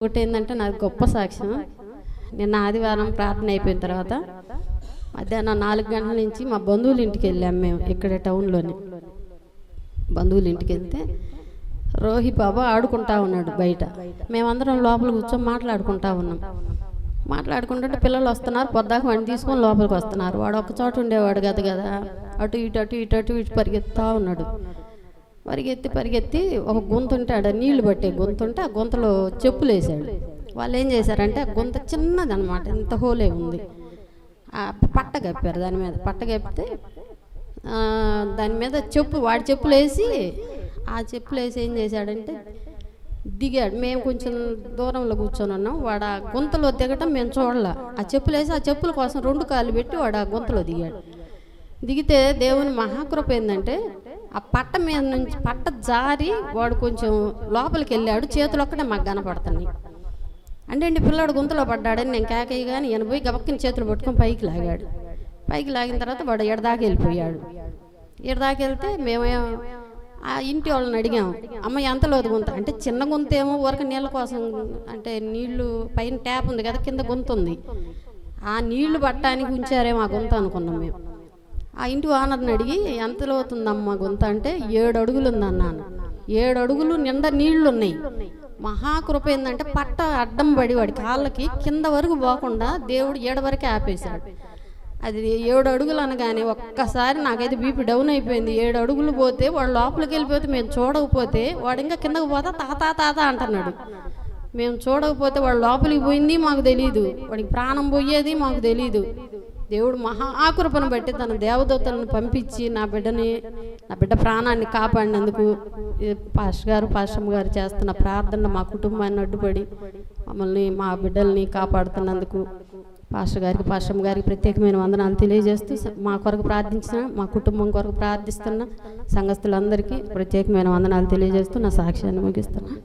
ఒకటి ఏంటంటే నాది గొప్ప సాక్ష్యం. నిన్న ఆదివారం ప్రార్థన అయిపోయిన తర్వాత మధ్యాహ్నం నాలుగు గంటల నుంచి మా బంధువుల ఇంటికి వెళ్ళాం మేము ఇక్కడ టౌన్లోనే. బంధువుల ఇంటికి వెళ్తే రోహి బాబా ఆడుకుంటా ఉన్నాడు బయట. మేమందరం లోపల కూర్చొని మాట్లాడుకుంటా ఉన్నాం. మాట్లాడుకుంటుంటే పిల్లలు వస్తున్నారు పొద్దాక వాడిని తీసుకొని లోపలికి వస్తున్నారు. వాడు ఒక చోట ఉండేవాడు కదా కదా. అటు ఇటు అటు ఇటు అటు ఇటు పరిగెత్తా ఉన్నాడు. పరిగెత్తి పరిగెత్తి ఒక గుంత ఉంటే ఆడ నీళ్ళు పట్టే గుంత ఉంటే ఆ గుంతలో చెప్పులు వేసాడు వాళ్ళు ఏం చేశారంటే ఆ గుంత చిన్నది అనమాట ఇంత హోలే ఉంది. పట్ట కప్పారు దాని మీద పట్ట కప్పితే దాని మీద చెప్పు వాడి చెప్పులు వేసి ఆ చెప్పులు వేసి ఏం చేశాడంటే దిగాడు. మేము కొంచెం దూరంలో కూర్చొని ఉన్నాం వాడు ఆ గుంతలో దిగటం మేము చూడలే. ఆ చెప్పులు వేసి ఆ చెప్పుల కోసం రెండు కాళ్ళు పెట్టి వాడు ఆ గుంతలో దిగాడు. దిగితే దేవుని మహాకృప ఏంటంటే ఆ పట్ట మీద నుంచి పట్ట జారి వాడు కొంచెం లోపలికి వెళ్ళాడు. చేతులు ఒక్కడే మాకు కనపడుతున్నాయి. అంటే అండి పిల్లాడు గుంతలో పడ్డాడని నేను కేకయ్య కానీ ఈయన పోయి గబక్కిన చేతులు పట్టుకొని పైకి లాగాడు. పైకి లాగిన తర్వాత వాడు ఎడదాకా వెళ్ళిపోయాడు. ఎడదాకా వెళ్తే మేమే ఆ ఇంటి వాళ్ళని అడిగాం అమ్మ ఎంత లోతు గుంత? అంటే చిన్న గుంత ఏమో ఊరక నీళ్ళ కోసం అంటే నీళ్ళు పైన ట్యాప్ ఉంది కదా కింద గుంత ఉంది. ఆ నీళ్ళు పట్టడానికి ఉంచారేమో ఆ గుంత అనుకున్నాం మేము. ఆ ఇంటి ఓనర్ని అడిగి ఎంతలో అవుతుందమ్మా గుంత? అంటే ఏడు అడుగులు ఉందన్నాను ఏడు అడుగులు నిండా నీళ్ళు ఉన్నాయి మహాకృప ఏంటంటే పట్ట అడ్డం పడి వాడి కాళ్ళకి కింద వరకు పోకుండా దేవుడు ఏడు వరకే ఆపేశాడు. అది ఏడు అడుగులు అనగానే ఒక్కసారి నాకైతే బీపీ డౌన్ అయిపోయింది. ఏడు అడుగులు పోతే వాడు లోపలికి వెళ్ళిపోతే మేము చూడకపోతే వాడు ఇంకా కిందకు పోతా తాత తాత అంటున్నాడు. మేము చూడకపోతే వాడు లోపలికి పోయింది మాకు తెలియదు వాడికి ప్రాణం పోయేది మాకు తెలియదు దేవుడు మహా ఆకృపను బట్టి తన దేవదూతలను పంపించి నా బిడ్డని నా బిడ్డ ప్రాణాన్ని కాపాడినందుకు పాష గారు పాస్టమ్ గారు చేస్తున్న ప్రార్థన మా కుటుంబాన్ని అడ్డుపడి మమ్మల్ని మా బిడ్డల్ని కాపాడుతున్నందుకు పాష గారికి పాస్టమ్ గారికి ప్రత్యేకమైన వందనాలు తెలియజేస్తూ మా కొరకు ప్రార్థించిన మా కుటుంబం కొరకు ప్రార్థిస్తున్న సంఘస్థులందరికీ ప్రత్యేకమైన వందనాలు తెలియజేస్తూ నా సాక్ష్యాన్ని ముగిస్తున్నా.